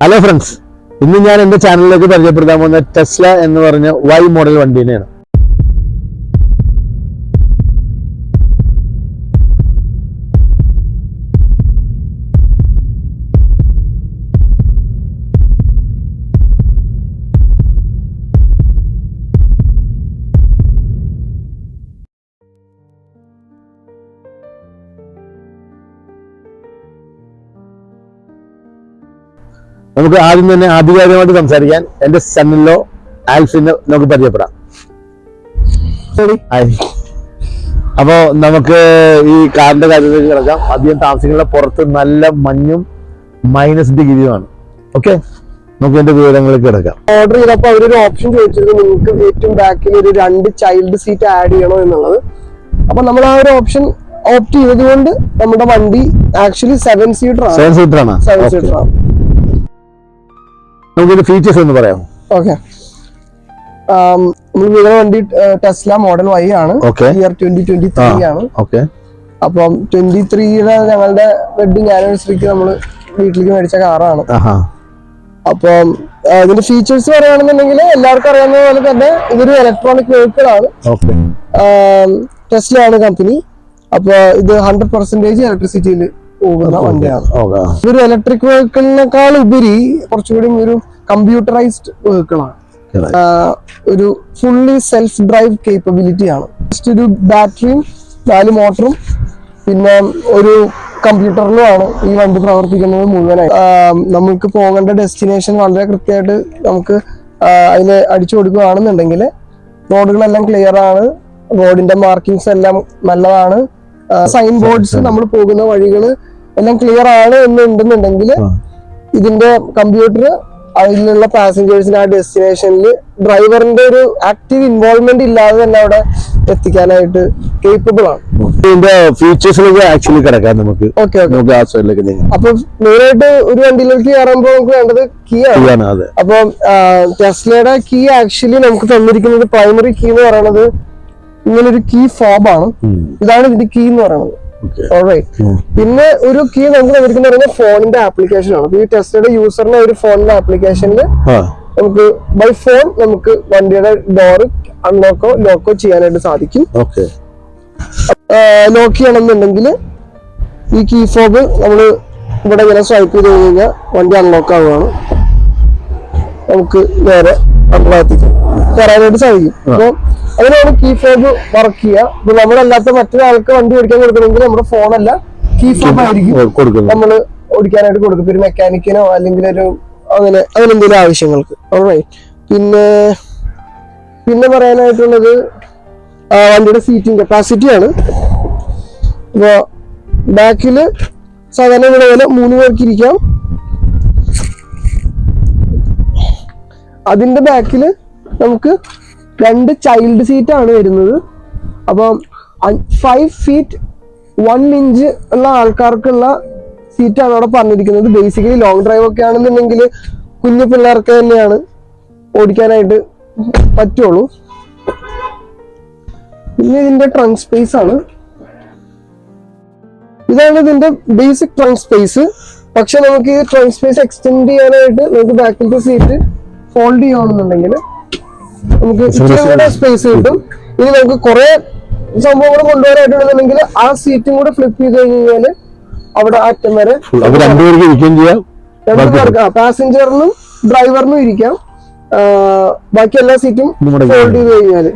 Hello friends ഇന്ന് ഞാൻ എന്റെ ചാനലിലേക്ക് പരിചയപ്പെടുത്താൻ പോകുന്ന ടെസ്ല എന്ന് പറഞ്ഞ വൈ മോഡൽ വണ്ടീനെയാണ് നമുക്ക് ആദ്യം തന്നെ ആധികാരികമായിട്ട് സംസാരിക്കാൻ എന്റെ സണ്ണിലോ ആൽഫിനെ നമുക്ക് പരിചയപ്പെടാം. അപ്പോ നമുക്ക് ഈ കാറിന്റെ കാര്യത്തിലേക്ക് കിടക്കാം. അധികം താമസിക്കുന്ന പുറത്ത് നല്ല മഞ്ഞും മൈനസ് ഡിഗ്രിയുമാണ് ഓക്കെ നമുക്ക് എന്റെ വിവരങ്ങളിലേക്ക് കിടക്കാം. ഓർഡർ ചെയ്തപ്പോൾ അവരൊരു ഓപ്ഷൻ ചോദിച്ചിരുന്നു നിങ്ങൾക്ക് ഏറ്റവും ബാക്കിൽ ഒരു രണ്ട് ചൈൽഡ് സീറ്റ് ആഡ് ചെയ്യണോ എന്നുള്ളത്. അപ്പൊ നമ്മൾ ആ ഒരു ഓപ്ഷൻ ഓപ്റ്റ് ചെയ്തത് കൊണ്ട് നമ്മുടെ വണ്ടി ആക്ച്വലി സെവൻ സീറ്റർ ആണ്. സെവൻ സീറ്റർ ആണ്? സെവൻ സീറ്റർ ആണ്. നമുക്ക് ഇതിന്റെ ഫീച്ചേഴ്സ് ഒന്ന് പറയാം ഓക്കെ നമ്മൾ വണ്ടി ടെസ്ല മോഡൽ വൈ ആണ്. ഇയർ ട്വന്റി ട്വന്റി ത്രീ ആണ്. ഓക്കെ അപ്പം ട്വന്റി ത്രീയുടെ ഞങ്ങളുടെ വെഡിങ് ആനിവേഴ്സറിക്ക് നമ്മൾ വീട്ടിലേക്ക് മേടിച്ച കാറാണ് അപ്പം ഇതിന്റെ ഫീച്ചേഴ്സ് പറയുകയാണെന്നുണ്ടെങ്കിൽ എല്ലാവർക്കും അറിയാവുന്ന പോലെ തന്നെ ഇതൊരു ഇലക്ട്രോണിക് വെഹിക്കിൾ ആണ്. ടെസ്ല ആണ് കമ്പനി അപ്പൊ ഇത് ഹൺഡ്രഡ് പെർസെന്റേജ് ഇലക്ട്രിസിറ്റിയിൽ പോകുന്ന വണ്ടിയാണ്. ഒരു ഇലക്ട്രിക് വെഹിക്കിളിനേക്കാൾ ഉപരി കുറച്ചുകൂടി ഒരു കമ്പ്യൂട്ടറൈസ്ഡ് വെഹിക്കിളാണ് ഒരു ഫുള്ളി സെൽഫ് ഡ്രൈവ് കേപ്പബിലിറ്റി ആണ് ജസ്റ്റ് ഒരു ബാറ്ററിയും നാല് മോട്ടറും പിന്നെ ഒരു കമ്പ്യൂട്ടറിലുമാണ് ഈ വണ്ടി പ്രവർത്തിക്കുന്നത് മുഴുവനായി. നമുക്ക് നമ്മൾക്ക് പോകേണ്ട ഡെസ്റ്റിനേഷൻ വളരെ കൃത്യമായിട്ട് നമുക്ക് അതിൽ അടിച്ചു കൊടുക്കുകയാണെന്നുണ്ടെങ്കിൽ റോഡുകളെല്ലാം ക്ലിയർ ആണ്. റോഡിന്റെ മാർക്കിങ്സ് എല്ലാം നല്ലതാണ്. സൈൻ ബോർഡ്സ് നമ്മൾ പോകുന്ന വഴികൾ എല്ലാം ക്ലിയർ ആണ് എന്നുണ്ടെന്നുണ്ടെങ്കിൽ ഉണ്ടെന്നുണ്ടെങ്കിൽ ഇതിന്റെ കമ്പ്യൂട്ടർ അതിലുള്ള പാസഞ്ചേഴ്സിന് ആ ഡെസ്റ്റിനേഷനിൽ ഡ്രൈവറിന്റെ ഒരു ആക്റ്റീവ് ഇൻവോൾവ്മെന്റ് ഇല്ലാതെ തന്നെ അവിടെ എത്തിക്കാനായിട്ട് കേപ്പബിൾ ആണ്. ഇതിന്റെ ഫീച്ചേഴ്സിലേക്ക് ആക്ച്വലി കിടക്കാം നമുക്ക്. Okay okay. നമുക്ക് ആ സൈഡിലേക്ക് നീങ്ങാം. അപ്പൊ മെയിനായിട്ട് ഒരു വണ്ടിയിലേക്ക് കയറുമ്പോൾ നമുക്ക് വേണ്ടത് കീ ആണ്. അപ്പൊ ടെസ്ലയുടെ കീ ആക്ച്വലി നമുക്ക് തന്നിരിക്കുന്നത് പ്രൈമറി കീ എന്ന് പറയുന്നത് ഇങ്ങനൊരു കീ ഫോബാണ് ഇതാണ് ഇതിന്റെ കീ എന്ന് പറയുന്നത്. പിന്നെ ഒരു കീ നമുക്ക് തന്നിരിക്കുന്ന പറയുന്നത് ഫോണിന്റെ ആപ്ലിക്കേഷൻ ആണ്. ഈ ടെസ്റ്റഡ് യൂസറിന്റെ ഒരു ഫോണിന്റെ ആപ്ലിക്കേഷനിൽ നമുക്ക് ബൈ ഫോൺ നമുക്ക് വണ്ടിയുടെ ഡോർ അൺലോക്കോ ലോക്കോ ചെയ്യാനായിട്ട് സാധിക്കും. ലോക്ക് ചെയ്യണമെന്നുണ്ടെങ്കിൽ ഈ കീ ഫോബ് നമ്മൾ ഇവിടെ ഇങ്ങനെ സ്വൈപ്പ് ചെയ്ത് കഴിഞ്ഞാൽ വണ്ടി അൺലോക്ക് ആവുകയാണ്. നമുക്ക് നേരെ കയറാനായിട്ട് സാധിക്കും. അപ്പോൾ അങ്ങനെയാണ് കീ ഫോബ് വർക്ക് ചെയ്യുക. ഇപ്പൊ നമ്മളല്ലാത്ത മറ്റൊരാൾക്ക് വണ്ടി ഓടിക്കാൻ കൊടുക്കണമെങ്കിൽ നമ്മുടെ ഫോണല്ല കീ ഫോബ് ആയിരിക്കും നമ്മൾ ഓടിക്കാനായിട്ട് കൊടുക്കും ഒരു മെക്കാനിക്കിനോ അല്ലെങ്കിൽ ഒരു അങ്ങനെ അങ്ങനെ എന്തെങ്കിലും ആവശ്യങ്ങൾക്ക്. ഓൾറൈറ്റ് പിന്നെ പിന്നെ പറയാനായിട്ടുള്ളത് വണ്ടിയുടെ സീറ്റിംഗ് കപ്പാസിറ്റി ആണ്. അപ്പോൾ ബാക്കിൽ സാധാരണ ഇവിടെ പോലെ മൂന്ന് പേർക്ക് ഇരിക്കാം. അതിന്റെ ബാക്കിൽ നമുക്ക് രണ്ട് ചൈൽഡ് സീറ്റ് ആണ് വരുന്നത്. അപ്പം ഫൈവ് ഫീറ്റ് വൺ ഇഞ്ച് ഉള്ള ആൾക്കാർക്കുള്ള സീറ്റാണ് അവിടെ പറഞ്ഞിരിക്കുന്നത്. ബേസിക്കലി ലോങ് ഡ്രൈവ് ഒക്കെ ആണെന്നുണ്ടെങ്കിൽ കുഞ്ഞു പിള്ളേർക്ക് തന്നെയാണ് ഓടിക്കാനായിട്ട് പറ്റുള്ളൂ. പിന്നെ ഇതിന്റെ ട്രങ്ക് സ്പേസ് ആണ്. ഇതാണ് ഇതിന്റെ ബേസിക് ട്രങ്ക് സ്പേസ് പക്ഷെ നമുക്ക് ഈ ട്രങ്ക് സ്പേസ് എക്സ്റ്റെൻഡ് ചെയ്യാനായിട്ട് നമുക്ക് ബാക്കിലത്തെ സീറ്റ് ഫോൾഡ് ചെയ്യുകയാണെന്നുണ്ടെങ്കിൽ നമുക്ക് ഇച്ചിരി കൂടെ സ്പേസ് കിട്ടും. ഇനി നമുക്ക് കുറെ സംഭവങ്ങൾ കൊണ്ടുവരാനായിട്ടുണ്ടെന്നുണ്ടെങ്കിൽ ആ സീറ്റും കൂടെ ഫ്ലിപ്പ് ചെയ്ത് കഴിഞ്ഞാൽ അവിടെ അറ്റം വരെ രണ്ടുപേർക്ക് പാസഞ്ചറിനും ഡ്രൈവറിനും ഇരിക്കാം. ബാക്കി എല്ലാ സീറ്റും ഫോൾഡ് ചെയ്ത് കഴിഞ്ഞാൽ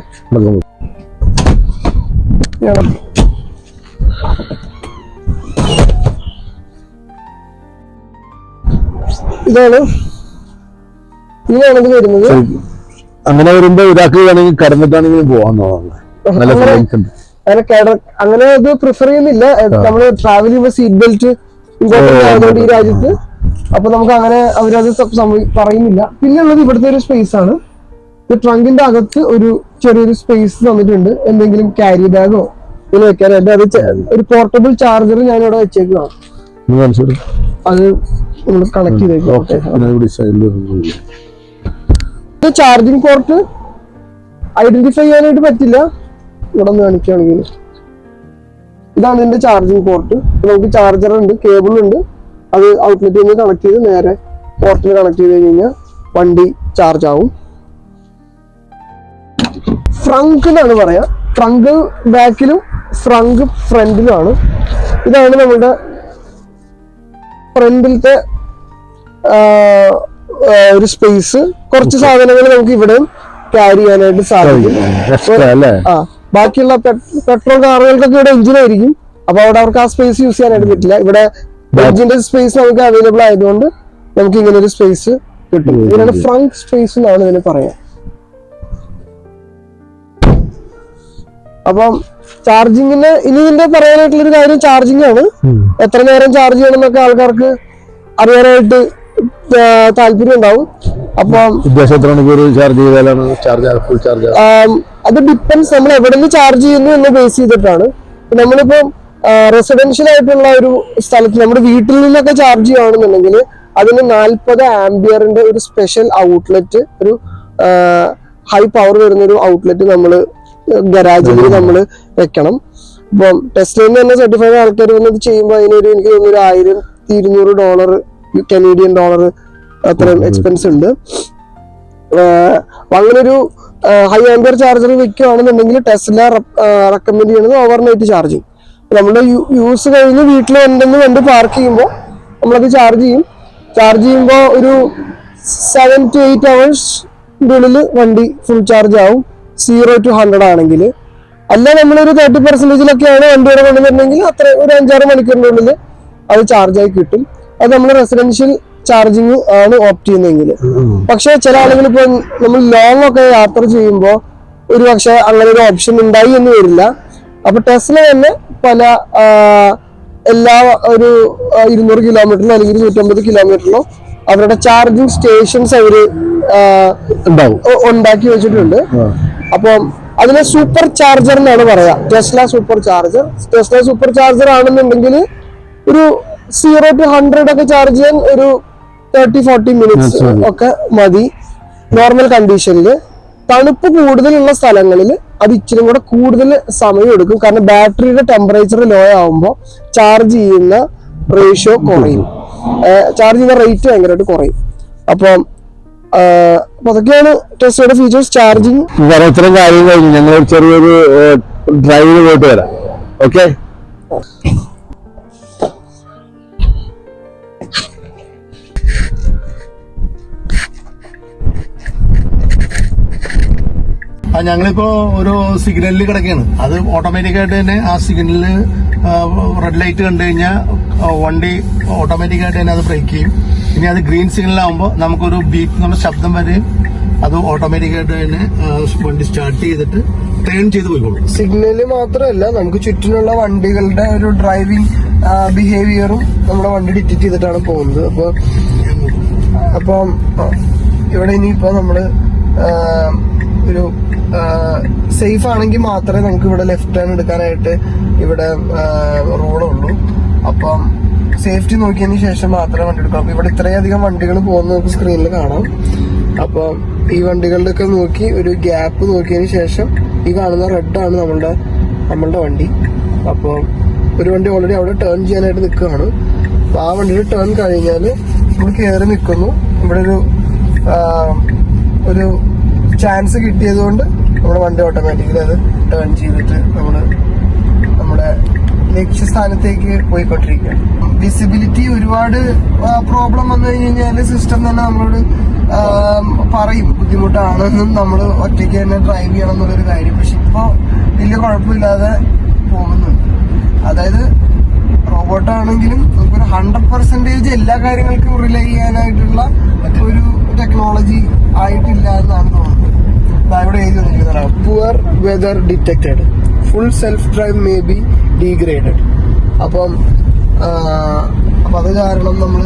ഇതാണ്. ഇതാണ് ഇങ്ങനെയാണ് ഇത് വരുന്നത്. അങ്ങനെ വരുമ്പോ ഒരാൾക്ക് വേണമെങ്കിൽ കടന്നിട്ടാണെങ്കിലും പോവാന്നുള്ളതാണ് നല്ല ഫീലിങ്സ് ഉണ്ട്. അങ്ങനെ അങ്ങനെ ഇത് പ്രിഫർ ചെയ്യുന്നില്ല. നമ്മൾ ട്രാവൽ ചെയ്യുമ്പോൾ സീറ്റ് ബെൽറ്റ് ഇമ്പോർട്ടന്റ് ഈ രാജ്യത്ത്. അപ്പൊ നമുക്ക് അങ്ങനെ അവരത് പറയുന്നില്ല. പിന്നെ ഉള്ളത് ഇവിടുത്തെ ഒരു സ്പേസ് ആണ്. ട്രങ്കിന്റെ അകത്ത് ഒരു ചെറിയൊരു സ്പേസ് തന്നിട്ടുണ്ട്. എന്തെങ്കിലും ക്യാരി ബാഗോ ഇങ്ങനെ എന്റെ അത് ഒരു പോർട്ടബിൾ ചാർജർ ഞാൻ ഇവിടെ വെച്ചേക്കുന്നതാണ് അത് നമ്മൾ കണക്ട് ചെയ്തേക്കും ചാർജിങ് പോർട്ട് ഐഡന്റിഫൈ ചെയ്യാനായിട്ട് പറ്റില്ല. ഇവിടെ നിന്ന് കാണിക്കുകയാണെങ്കിൽ. ഇതാണ് ഇതിന്റെ ചാർജിങ് പോർട്ട് നമുക്ക് ചാർജർ ഉണ്ട് കേബിൾ ഉണ്ട്. അത് ഔട്ട്ലെറ്റിൽ നിന്ന് കണക്ട് ചെയ്ത് നേരെ പോർട്ടിൽ കണക്ട് ചെയ്ത് കഴിഞ്ഞാൽ വണ്ടി ചാർജ് ആവും. ഫ്രങ്ക് എന്നാണ് പറയാ. ഫ്രങ്ക് ബാക്കിലും ഫ്രങ്ക് ഫ്രണ്ടിലുമാണ് ഇതാണ് നമ്മുടെ ഫ്രണ്ടിലത്തെ ഒരു സ്പേസ് കുറച്ച് സാധനങ്ങൾ നമുക്ക് ഇവിടെ ക്യാരി ചെയ്യാനായിട്ട് സാധിക്കും. ആ ബാക്കിയുള്ള പെട്രോൾ കാറുകൾക്കൊക്കെ ഇവിടെ എഞ്ചിൻ ആയിരിക്കും. അപ്പൊ അവിടെ അവർക്ക് ആ സ്പേസ് യൂസ് ചെയ്യാനായിട്ട് പറ്റില്ല. ഇവിടെ എഞ്ചിന്റെ സ്പേസ് നമുക്ക് അവൈലബിൾ ആയതുകൊണ്ട് നമുക്ക് ഇങ്ങനെ ഒരു സ്പേസ് കിട്ടും ഇതിനാണ് ഫ്രണ്ട് സ്പേസ് എന്നാണ് ഇതിന് പറയാം. അപ്പം ചാർജിങ്ങിന് ഇനി ഇതിന്റെ പറയാനായിട്ടുള്ള ഒരു കാര്യം ചാർജിങ് ആണ്. എത്ര നേരം ചാർജ് ചെയ്യണം എന്നൊക്കെ ആൾക്കാർക്ക് അറിയാനായിട്ട് താല്പര്യം ഉണ്ടാവും. അപ്പം ഉദ്ദേശം എത്ര മണിക്കൂർ ചാർജ് ചെയ്താലാണ് ചാർജ് ഫുൾ ചാർജ് ആം, അത് ഡിപ്പെൻസ് നമ്മൾ എവിടെ നിന്ന് ചാർജ് ചെയ്യുന്നു എന്ന് ബേസ് ചെയ്തിട്ടാണ്. നമ്മളിപ്പം നമ്മളിപ്പോ റെസിഡൻഷ്യൽ ആയിട്ടുള്ള ഒരു സ്ഥലത്ത് നമ്മുടെ വീട്ടിൽ നിന്നൊക്കെ ചാർജ് ചെയ്യുകയാണെന്നുണ്ടെങ്കിൽ അതിന് നാൽപ്പത് ആംബിയറിന്റെ ഒരു സ്പെഷ്യൽ ഔട്ട്ലെറ്റ് ഒരു ഹൈ പവർ വരുന്ന ഒരു ഔട്ട്ലെറ്റ് നമ്മൾ ഗരാജിൽ നമ്മൾ വെക്കണം. അപ്പം ടെസ്റ്റിൽ നിന്ന് തന്നെ സർട്ടിഫൈഡ് ആൾക്കാർ വന്നത് ചെയ്യുമ്പോൾ അതിനൊരു എനിക്ക് തോന്നുന്നു ഒരു ആയിരത്തി ഇരുന്നൂറ് ഡോളർ കനേഡിയൻ ഡോളർ അത്രയും എക്സ്പെൻസ് ഉണ്ട്. ആഹ് ഒരു അങ്ങനൊരു ഹൈ ആംബിയർ ചാർജർ വെക്കുകയാണെന്നുണ്ടെങ്കിൽ ടെസ്ല റെക്കമെൻഡ് ചെയ്യുന്നത് ഓവർനൈറ്റ് ചാർജിങ് നമ്മുടെ യൂസ് കഴിഞ്ഞ് വീട്ടിൽ ഉണ്ടെന്ന് കണ്ട് പാർക്ക് ചെയ്യുമ്പോൾ നമ്മളത് ചാർജ് ചെയ്യും. ചാർജ് ചെയ്യുമ്പോൾ ഒരു സെവൻ ടു എയ്റ്റ് അവേഴ്സിന്റെ ഉള്ളിൽ വണ്ടി ഫുൾ ചാർജ് ആവും. സീറോ ടു ഹൺഡ്രഡ് ആണെങ്കിൽ. അല്ല നമ്മളൊരു തേർട്ടി പെർസെന്റേജിലൊക്കെയാണ് വണ്ടിയുടെ കൊണ്ടുവരുന്നെങ്കിൽ അത്ര ഒരു അഞ്ചാറ് മണിക്കൂറിന്റെ ഉള്ളിൽ അത് ചാർജായി കിട്ടും. അത് നമ്മൾ റെസിഡൻഷ്യൽ ചാർജിങ് ആണ് ഓപ്റ്റ് ചെയ്യുന്നതെങ്കിൽ. പക്ഷെ ചില ആളുകൾ ഇപ്പൊ നമ്മൾ ലോങ് ഒക്കെ യാത്ര ചെയ്യുമ്പോൾ ഒരു പക്ഷെ അങ്ങനെ ഒരു ഓപ്ഷൻ ഉണ്ടായി എന്ന് വരില്ല. അപ്പൊ ടെസ്ല തന്നെ പല എല്ലാ ഒരു ഇരുന്നൂറ് കിലോമീറ്ററിലോ അല്ലെങ്കിൽ നൂറ്റമ്പത് കിലോമീറ്ററിലോ അവരുടെ ചാർജിങ് സ്റ്റേഷൻസ് അവർ ഉണ്ടാക്കി വെച്ചിട്ടുണ്ട്. അപ്പം അതിനെ സൂപ്പർ ചാർജർ എന്നാണ് പറയാ. Tesla super charger Tesla super charger ആണെന്നുണ്ടെങ്കിൽ ഒരു സീറോ ടു ഹൺഡ്രഡ് ഒക്കെ ചാർജ് ചെയ്യാൻ ഒരു തേർട്ടി ഫോർട്ടി മിനിറ്റ്സ് ഒക്കെ മതി. നോർമൽ കണ്ടീഷനിൽ തണുപ്പ് കൂടുതലുള്ള സ്ഥലങ്ങളിൽ അത് ഇച്ചിരി കൂടെ കൂടുതൽ സമയം എടുക്കും. കാരണം ബാറ്ററിയുടെ ടെമ്പറേച്ചർ ലോ ആവുമ്പോൾ ചാർജ് ചെയ്യുന്ന റേഷ്യോ കുറയും. ചാർജ് ചെയ്യുന്ന റേറ്റ് ഭയങ്കരമായിട്ട് കുറയും. അപ്പം അതൊക്കെയാണ് ടെസ്റ്റയുടെ ഫീച്ചേഴ്സ് ചാർജിങ് വേറെ ഇത്രയും കാര്യം കഴിഞ്ഞു. ഞങ്ങൾ ചെറിയൊരു ഡ്രൈവിന് പോയിട്ട് വരാം. ഓക്കെ ഞങ്ങളിപ്പോ ഒരു സിഗ്നലിൽ കിടക്കുകയാണ് അത് ഓട്ടോമാറ്റിക്കായിട്ട് തന്നെ ആ സിഗ്നലിൽ റെഡ് ലൈറ്റ് കണ്ടു കഴിഞ്ഞാൽ വണ്ടി ഓട്ടോമാറ്റിക്കായിട്ട് തന്നെ അത് ബ്രേക്ക് ചെയ്യും. ഇനി അത് ഗ്രീൻ സിഗ്നലാകുമ്പോൾ നമുക്കൊരു ബീപ്പ് നമ്മുടെ ശബ്ദം വരെയും അത് ഓട്ടോമാറ്റിക്കായിട്ട് തന്നെ വണ്ടി സ്റ്റാർട്ട് ചെയ്തിട്ട് ടേൺ ചെയ്ത് പോയിക്കോളും. സിഗ്നൽ മാത്രമല്ല നമുക്ക് ചുറ്റിനുള്ള വണ്ടികളുടെ ഒരു ഡ്രൈവിംഗ് ബിഹേവിയറും നമ്മുടെ വണ്ടി ഡിറ്റക്ട് ചെയ്തിട്ടാണ് പോകുന്നത്. അപ്പൊ അപ്പം ഇവിടെ ഇനിയിപ്പോ നമ്മൾ ആ, ഒരു സേഫ് ആണെങ്കിൽ മാത്രമേ നമുക്ക് ഇവിടെ ലെഫ്റ്റ് ടേൺ എടുക്കാനായിട്ട് ഇവിടെ റോഡുള്ളൂ അപ്പം സേഫ്റ്റി നോക്കിയതിന് ശേഷം മാത്രമേ വണ്ടി എടുക്കാം അപ്പൊ ഇവിടെ ഇത്രയധികം വണ്ടികൾ പോകുന്നത് നമുക്ക് സ്ക്രീനിൽ കാണാം. അപ്പം ഈ വണ്ടികളിലൊക്കെ നോക്കി ഒരു ഗ്യാപ്പ് നോക്കിയതിന് ശേഷം ഈ കാണുന്ന റെഡാണ് നമ്മളുടെ നമ്മളുടെ വണ്ടി. അപ്പോൾ ഒരു വണ്ടി ഓൾറെഡി അവിടെ ടേൺ ചെയ്യാനായിട്ട് നിൽക്കുകയാണ്. അപ്പം ആ വണ്ടിയുടെ ടേൺ കഴിഞ്ഞാൽ നമ്മൾ കയറി നിൽക്കുന്നു. ഇവിടെ ഒരു ഒരു ചാൻസ് കിട്ടിയത് കൊണ്ട് നമ്മുടെ വണ്ടി ഓട്ടോമാറ്റിക്കലി അത് ടേൺ ചെയ്തിട്ട് നമ്മൾ നമ്മുടെ ലക്ഷ്യസ്ഥാനത്തേക്ക് പോയിക്കൊണ്ടിരിക്കുകയാണ്. വിസിബിലിറ്റി ഒരുപാട് പ്രോബ്ലം വന്നു കഴിഞ്ഞാൽ സിസ്റ്റം തന്നെ നമ്മളോട് പറയും ബുദ്ധിമുട്ടാണെന്നും നമ്മൾ ഒറ്റയ്ക്ക് തന്നെ ഡ്രൈവ് ചെയ്യണം എന്നുള്ളൊരു കാര്യം. പക്ഷെ ഇപ്പോൾ വലിയ കുഴപ്പമില്ലാതെ പോകുന്നുണ്ട്. അതായത് റോബോട്ടാണെങ്കിലും നമുക്കൊരു ഹൺഡ്രഡ് പെർസെന്റേജ് എല്ലാ കാര്യങ്ങൾക്കും റിലേ ചെയ്യാനായിട്ടുള്ള ഒരു ടെക്നോളജി ആയിട്ടില്ല എന്നാണ് തോന്നുന്നത്. Poor weather detected full self drive maybe degraded അപ്പം അപ്പം അത് കാരണം നമ്മൾ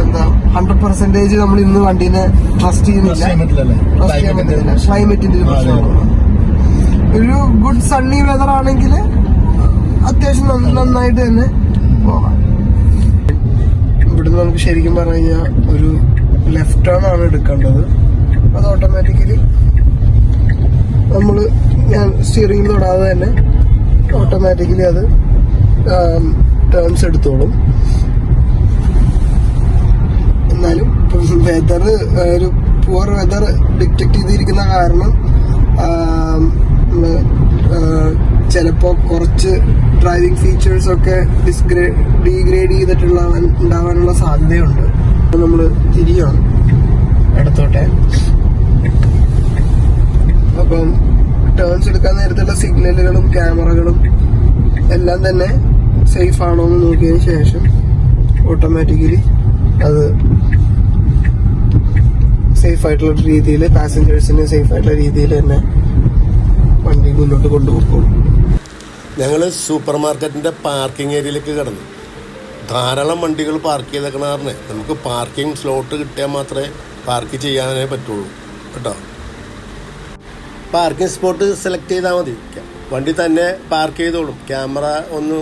എന്താ ഹൺഡ്രഡ് പെർസെന്റേജ് നമ്മൾ ഇന്ന് വണ്ടീനെ ട്രസ്റ്റ് ചെയ്യുന്നില്ല. ക്ലൈമറ്റിന്റെ ഒരു പ്രശ്നമാണ്. ഒരു ഗുഡ് സണ്ണി വെതർ ആണെങ്കിൽ അത്യാവശ്യം നന്ന- നന്നായിട്ട് തന്നെ പോകാം. ഇവിടുന്ന് നമുക്ക് ശരിക്കും പറഞ്ഞു കഴിഞ്ഞാൽ ഒരു ലെഫ്റ്റ് ടേൺ ആണ് എടുക്കേണ്ടത്. അത് ഓട്ടോമാറ്റിക്കലി നമ്മൾ ഞാൻ സ്റ്റിയറിംഗ് തൊടാതെ തന്നെ ഓട്ടോമാറ്റിക്കലി അത് ടേൺസ് എടുത്തോളും. എന്നാലും വെതർ ഒരു പുവർ വെതർ ഡിറ്റക്ട് ചെയ്തിരിക്കുന്ന കാരണം ആം, ചിലപ്പോൾ കുറച്ച് ഡ്രൈവിംഗ് ഫീച്ചേഴ്സ് ഒക്കെ ഡിസ്ഗ്രേ ഡീഗ്രേഡ് ചെയ്തിട്ടുള്ള ഉണ്ടാവാനുള്ള സാധ്യതയുണ്ട്. അപ്പോൾ നമ്മൾ തിരിയാണ് ഇടത്തോട്ടെ അപ്പം ടേൺസ് എടുക്കാൻ നേരത്തുള്ള സിഗ്നലുകളും ക്യാമറകളും എല്ലാം തന്നെ സേഫ് ആണോ എന്ന് നോക്കിയതിന് ശേഷം ഓട്ടോമാറ്റിക്കലി അത് സേഫ് ആയിട്ടുള്ള രീതിയിൽ പാസഞ്ചേഴ്സിന് സേഫ് ആയിട്ടുള്ള രീതിയിൽ തന്നെ മുന്നോട്ട് കൊണ്ടുപോകും. ഞങ്ങൾ സൂപ്പർ മാർക്കറ്റിന്റെ പാർക്കിംഗ് ഏരിയയിലേക്ക് കടന്നു. ധാരാളം വണ്ടികൾ പാർക്ക് ചെയ്തേക്കണ നമുക്ക് പാർക്കിംഗ് സ്ലോട്ട് കിട്ടിയാൽ മാത്രമേ പാർക്ക് ചെയ്യാനേ പറ്റുള്ളൂ. കേട്ടോ? പാർക്കിംഗ് സ്പോട്ട് സെലക്ട് ചെയ്താൽ മതി. വണ്ടി തന്നെ പാർക്ക് ചെയ്തോളും. ക്യാമറ ഒന്ന്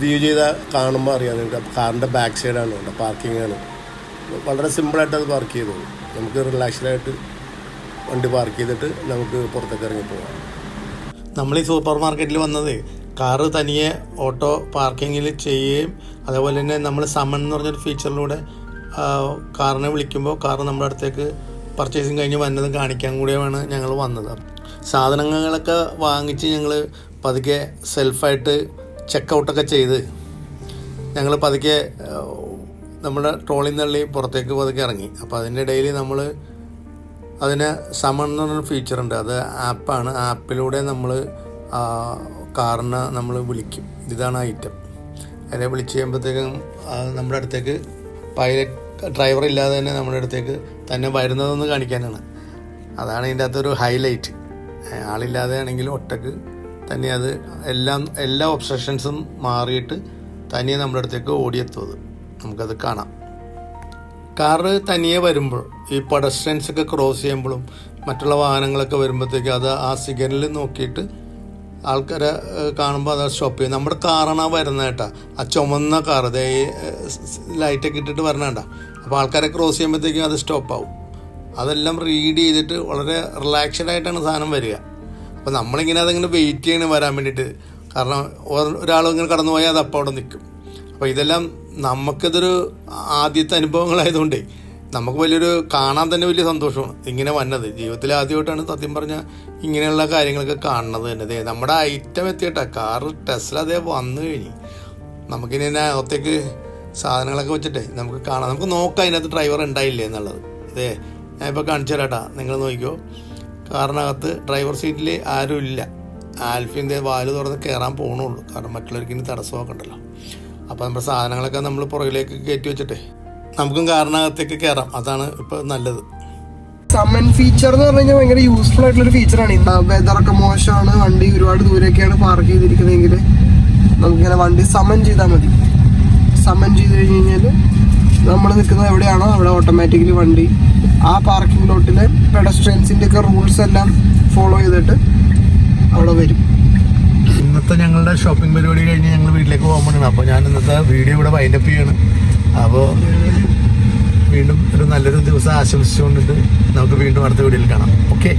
വ്യൂ ചെയ്താൽ കാണുമ്പോൾ അറിയാം നിങ്ങൾക്ക്. കാറിന്റെ ബാക്ക് സൈഡാണ്. കേട്ടോ പാർക്കിംഗ് ആണ് വളരെ സിമ്പിളായിട്ട് അത് പാർക്ക് ചെയ്തോളും. നമുക്ക് റിലാക്സ്ഡായിട്ട് വണ്ടി പാർക്ക് ചെയ്തിട്ട് നമുക്ക് പുറത്തേക്ക് ഇറങ്ങി പോകാം. നമ്മൾ ഈ സൂപ്പർ മാർക്കറ്റിൽ വന്നത് കാറ് തനിയെ ഓട്ടോ പാർക്കിങ്ങിൽ ചെയ്യുകയും അതേപോലെ തന്നെ നമ്മൾ സമൺ എന്ന് പറഞ്ഞൊരു ഫീച്ചറിലൂടെ കാറിനെ വിളിക്കുമ്പോൾ കാർ നമ്മുടെ അടുത്തേക്ക് പർച്ചേസിങ് കഴിഞ്ഞ് വന്നത് കാണിക്കാൻ കൂടിയാണ് ഞങ്ങൾ വന്നത്. സാധനങ്ങളൊക്കെ വാങ്ങിച്ച് ഞങ്ങൾ പതുക്കെ സെൽഫായിട്ട് ചെക്കൗട്ടൊക്കെ ചെയ്ത് ഞങ്ങൾ പതുക്കെ നമ്മുടെ ട്രോളിൽ തള്ളി പുറത്തേക്ക് പതുക്കെ ഇറങ്ങി. അപ്പോൾ അതിന്റെ ഇടയിൽ നമ്മൾ അതിന് സമൺ എന്ന് പറഞ്ഞൊരു ഫീച്ചറുണ്ട് അത് ആപ്പാണ്. ആപ്പിലൂടെ നമ്മൾ കാറിനെ നമ്മൾ വിളിക്കും. ഇതാണ് ഐറ്റം അതിനെ വിളിച്ച് കഴിയുമ്പോഴത്തേക്കും നമ്മുടെ അടുത്തേക്ക് പൈലറ്റ് ഡ്രൈവർ ഇല്ലാതെ തന്നെ നമ്മുടെ അടുത്തേക്ക് തന്നെ വരുന്നതെന്ന് കാണിക്കാനാണ്. അതാണ് ഇതിന്റെ അകത്തൊരു ഹൈലൈറ്റ് ആളില്ലാതെ ആണെങ്കിലും ഒറ്റയ്ക്ക് തന്നെ അത് എല്ലാം എല്ലാ ഒബ്സഷൻസും മാറിയിട്ട് തനിയെ നമ്മുടെ അടുത്തേക്ക് ഓടിയെത്തുന്നത്. നമുക്കത് കാണാം. കാറ് തനിയെ വരുമ്പോൾ ഈ പെഡസ്ട്രൻസ് ഒക്കെ ക്രോസ് ചെയ്യുമ്പോഴും മറ്റുള്ള വാഹനങ്ങളൊക്കെ വരുമ്പോഴത്തേക്ക് അത് ആ സിഗ്നലിൽ നോക്കിയിട്ട് ആൾക്കാരെ കാണുമ്പോൾ അത് സ്റ്റോപ്പ് ചെയ്യും നമ്മുടെ കാറാണ് വരുന്നത് കേട്ടോ. ആ ചുമന്ന കാർ അതേ ലൈറ്റൊക്കെ ഇട്ടിട്ട് വരണേണ്ട അപ്പോൾ ആൾക്കാരെ ക്രോസ് ചെയ്യുമ്പോഴത്തേക്കും അത് സ്റ്റോപ്പ് ആവും. അതെല്ലാം റീഡ് ചെയ്തിട്ട് വളരെ റിലാക്സ്ഡ് ആയിട്ടാണ് സാധനം വരിക. അപ്പോൾ നമ്മളിങ്ങനെ അതിങ്ങനെ വെയിറ്റ് ചെയ്യണം വരാൻ വേണ്ടിയിട്ട്. കാരണം ഒരാൾ ഇങ്ങനെ കടന്നു പോയാൽ അത് അപ്പോൾ അവിടെ നിൽക്കും. അപ്പോൾ ഇതെല്ലാം നമുക്കിതൊരു ആദ്യത്തെ അനുഭവങ്ങളായതുകൊണ്ട് നമുക്ക് വലിയൊരു കാണാൻ തന്നെ വലിയ സന്തോഷമാണ് ഇങ്ങനെ വന്നത്. ജീവിതത്തിൽ ആദ്യമായിട്ടാണ് സത്യം പറഞ്ഞാൽ ഇങ്ങനെയുള്ള കാര്യങ്ങളൊക്കെ കാണുന്നത് തന്നെ. ദേ നമ്മുടെ ഐറ്റം എത്തിയിട്ട. കാറ് ടെസ്ല അതേ വന്നു കഴിഞ്ഞ്. നമുക്കിനി അകത്തേക്ക് സാധനങ്ങളൊക്കെ വെച്ചിട്ടേ നമുക്ക് കാണാം. നമുക്ക് നോക്കാം അതിനകത്ത് ഡ്രൈവർ ഉണ്ടായില്ലേ എന്നുള്ളത്. അതെ ഞാൻ ഇപ്പോൾ കാണിച്ചു തരാട്ടാ. നിങ്ങൾ നോക്കിക്കോ. കാറിനകത്ത് ഡ്രൈവർ സീറ്റിൽ ആരും ഇല്ല ആൽഫിന്റെ വാൽ തുറന്ന് കയറാൻ പോകണുള്ളൂ കാരണം മറ്റുള്ളവർക്ക് ഇനി തടസ്സമൊക്കെ ഉണ്ടല്ലോ. അപ്പോൾ നമ്മുടെ സാധനങ്ങളൊക്കെ നമ്മൾ പുറകിലേക്ക് കയറ്റി വെച്ചിട്ടേ. നമുക്കും കാരണകത്തേക്ക് കയറാം അതാണ് ഇപ്പോൾ നല്ലത്. സമൻ ഫീച്ചർ എന്ന് പറഞ്ഞു കഴിഞ്ഞാൽ ഭയങ്കര യൂസ്ഫുൾ ആയിട്ടുള്ള ഒരു ഫീച്ചറാണ് ഒക്കെ മോശമാണ്. വണ്ടി ഒരുപാട് ദൂരെയൊക്കെയാണ് പാർക്ക് ചെയ്തിരിക്കുന്നതെങ്കിൽ നമുക്കിങ്ങനെ വണ്ടി സമൻ ചെയ്താൽ മതി. സമൻ ചെയ്ത് കഴിഞ്ഞ് കഴിഞ്ഞാൽ നമ്മൾ നിൽക്കുന്നത് എവിടെയാണോ അവിടെ ഓട്ടോമാറ്റിക്കലി വണ്ടി ആ പാർക്കിംഗ് ലോട്ടിലെ പെഡസ്ട്രിയൻസിന്റെ ഒക്കെ റൂൾസ് എല്ലാം ഫോളോ ചെയ്തിട്ട് അവിടെ വരും. ഇന്നത്തെ ഞങ്ങളുടെ ഷോപ്പിംഗ് പരിപാടി കഴിഞ്ഞ് ഞങ്ങൾ വീട്ടിലേക്ക് പോകാൻ പോകണം അപ്പോൾ ഞാൻ ഇന്നത്തെ വീഡിയോ ഇവിടെ വൈൻഡപ്പ് ചെയ്യാണ്. അപ്പോൾ വീണ്ടും ഒരു നല്ലൊരു ദിവസം ആശംസിച്ചുകൊണ്ടിട്ട് നമുക്ക് വീണ്ടും അടുത്ത വീഡിയോയിൽ കാണാം. ഓക്കെ